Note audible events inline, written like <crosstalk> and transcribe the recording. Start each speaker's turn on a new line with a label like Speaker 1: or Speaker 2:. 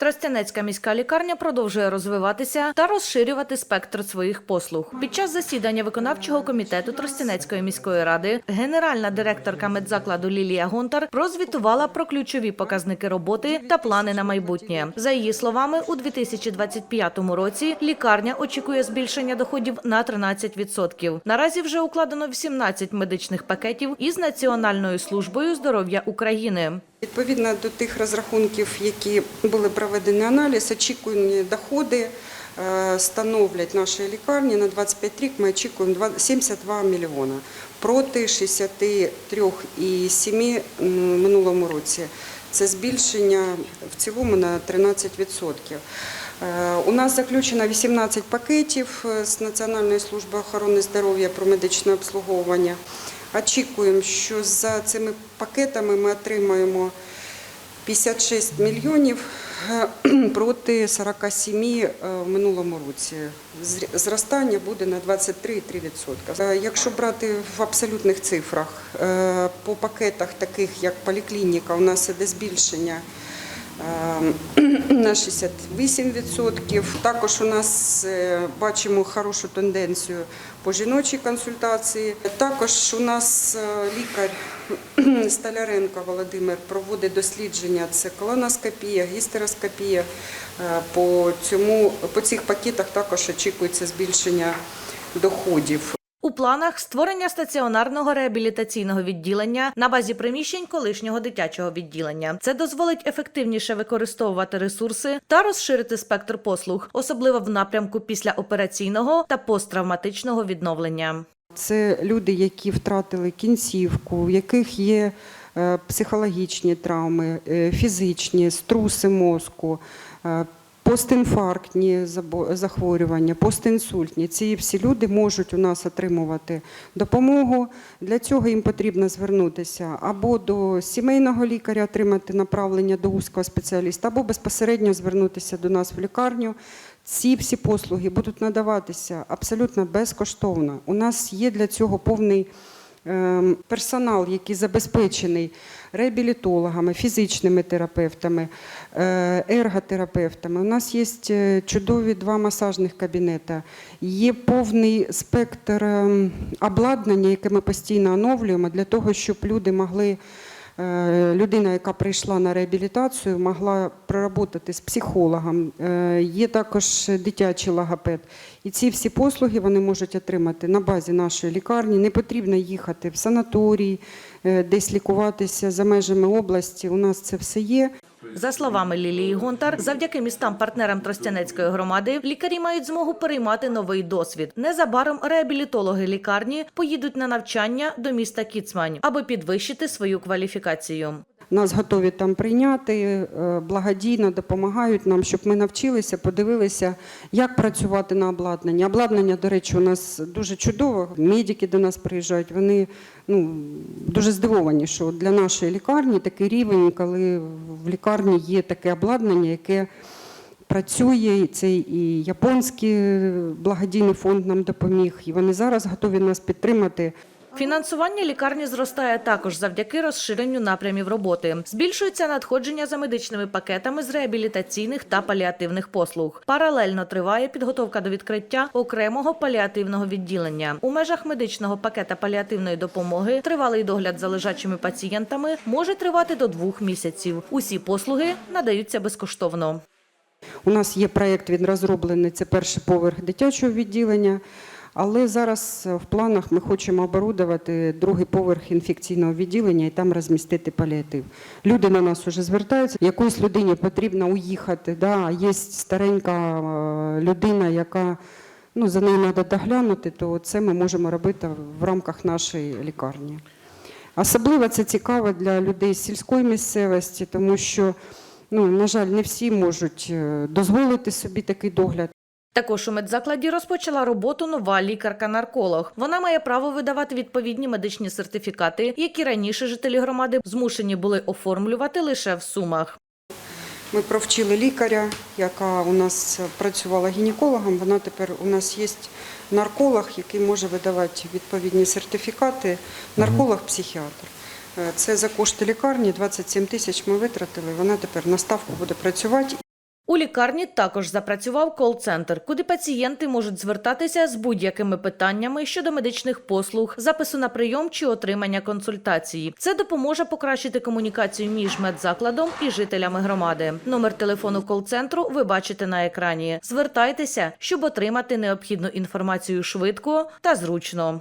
Speaker 1: Тростянецька міська лікарня продовжує розвиватися та розширювати спектр своїх послуг. Під час засідання виконавчого комітету Тростянецької міської ради генеральна директорка медзакладу Лілія Гонтар прозвітувала про ключові показники роботи та плани на майбутнє. За її словами, у 2025 році лікарня очікує збільшення доходів на 13%. Наразі вже укладено 18 медичних пакетів із Національною службою здоров'я України.
Speaker 2: Відповідно до тих розрахунків, які були проведені аналіз, очікувані доходи е, становлять нашої лікарні на 25 рік. Ми очікуємо 72 мільйона проти 63,7 минулому році. Це збільшення в цілому на 13%. Е, У нас заключено 18 пакетів е, з Національної служби охорони здоров'я про медичне обслуговування. Очікуємо, що за цими пакетами ми отримаємо 56 мільйонів е, <clears throat> проти 47 е, в минулому році. Зростання буде на 23,3%. Е, Якщо брати в абсолютних цифрах, по пакетах, таких як поліклініка, у нас іде збільшення <clears throat> на 68%. Також у нас е, бачимо хорошу тенденцію по жіночій консультації. Також у нас е, лікар <clears throat> Столяренко Володимир проводить дослідження. Це колоноскопія, гістероскопія. Е, По, цьому, по цих пакетах також очікується збільшення доходів.
Speaker 1: У планах створення стаціонарного реабілітаційного відділення на базі приміщень колишнього дитячого відділення. Це дозволить ефективніше використовувати ресурси та розширити спектр послуг, особливо в напрямку післяопераційного та посттравматичного відновлення.
Speaker 2: Це люди, які втратили кінцівку, у яких є е, психологічні травми, е, фізичні, струси мозку, е, постінфарктні захворювання, постінсультні. Ці всі люди можуть у нас отримувати допомогу. Для цього їм потрібно звернутися або до сімейного лікаря, отримати направлення до узкого спеціаліста, або безпосередньо звернутися до нас в лікарню. Ці всі послуги будуть надаватися абсолютно безкоштовно. У нас є для цього повний персонал, який забезпечений реабілітологами, фізичними терапевтами, е, ерготерапевтами. У нас є е, чудові два масажних кабінети, є повний спектр ем, обладнання, яке ми постійно оновлюємо для того, щоб люди могли. Е, Людина, яка прийшла на реабілітацію, могла проработати з психологом. Е, Є також дитячий логопед. І ці всі послуги вони можуть отримати на базі нашої лікарні. Не потрібно їхати в санаторій, десь лікуватися за межами області. У нас це все є.
Speaker 1: За словами Лілії Гонтар, завдяки містам-партнерам Тростянецької громади лікарі мають змогу переймати новий досвід. Незабаром реабілітологи лікарні поїдуть на навчання до міста Кіцмань, аби підвищити свою кваліфікацію.
Speaker 2: Нас готові там прийняти, е, благодійно допомагають нам, щоб ми навчилися, подивилися, як працювати на обладнанні. Обладнання, до речі, у нас дуже чудово. Медики до нас приїжджають. Вони ну, дуже здивовані, що для нашої лікарні такий рівень, коли в лікарні є таке обладнання, яке працює. І Це і японський благодійний фонд нам допоміг. І вони зараз готові нас підтримати.
Speaker 1: Фінансування лікарні зростає також завдяки розширенню напрямів роботи. Збільшується надходження за медичними пакетами з реабілітаційних та паліативних послуг. Паралельно триває підготовка до відкриття окремого паліативного відділення. У межах медичного пакета паліативної допомоги тривалий догляд за лежачими пацієнтами може тривати до двох місяців. Усі послуги надаються безкоштовно.
Speaker 2: У нас є проєкт, він розроблений, це перший поверх дитячого відділення. Але зараз е, в планах ми хочемо оборудувати другий поверх інфекційного відділення і там розмістити паліатив. Люди на нас вже звертаються. Якоїсь людині потрібно уїхати. Да? Є старенька е, людина, яка ну, за нею треба доглянути, то це ми можемо робити в рамках нашої лікарні. Особливо це цікаво для людей з сільської місцевості, тому що, ну, на жаль, не всі можуть е, дозволити собі такий догляд.
Speaker 1: Також у медзакладі розпочала роботу нова лікарка-нарколог. Вона має право видавати відповідні медичні сертифікати, які раніше жителі громади змушені були оформлювати лише в сумах.
Speaker 2: Ми провчили лікаря, яка у нас працювала гінекологом. Вона тепер у нас є нарколог, який може видавати відповідні сертифікати. Нарколог-психіатр. Е, Це за кошти лікарні 27 тисяч ми витратили. Вона тепер на ставку буде працювати.
Speaker 1: У лікарні також запрацював кол-центр, куди пацієнти можуть звертатися з будь-якими питаннями щодо медичних послуг, запису на прийом чи отримання консультації. Це допоможе покращити комунікацію між медзакладом і жителями громади. Номер телефону кол-центру ви бачите на екрані. Звертайтеся, щоб отримати необхідну інформацію швидко та зручно.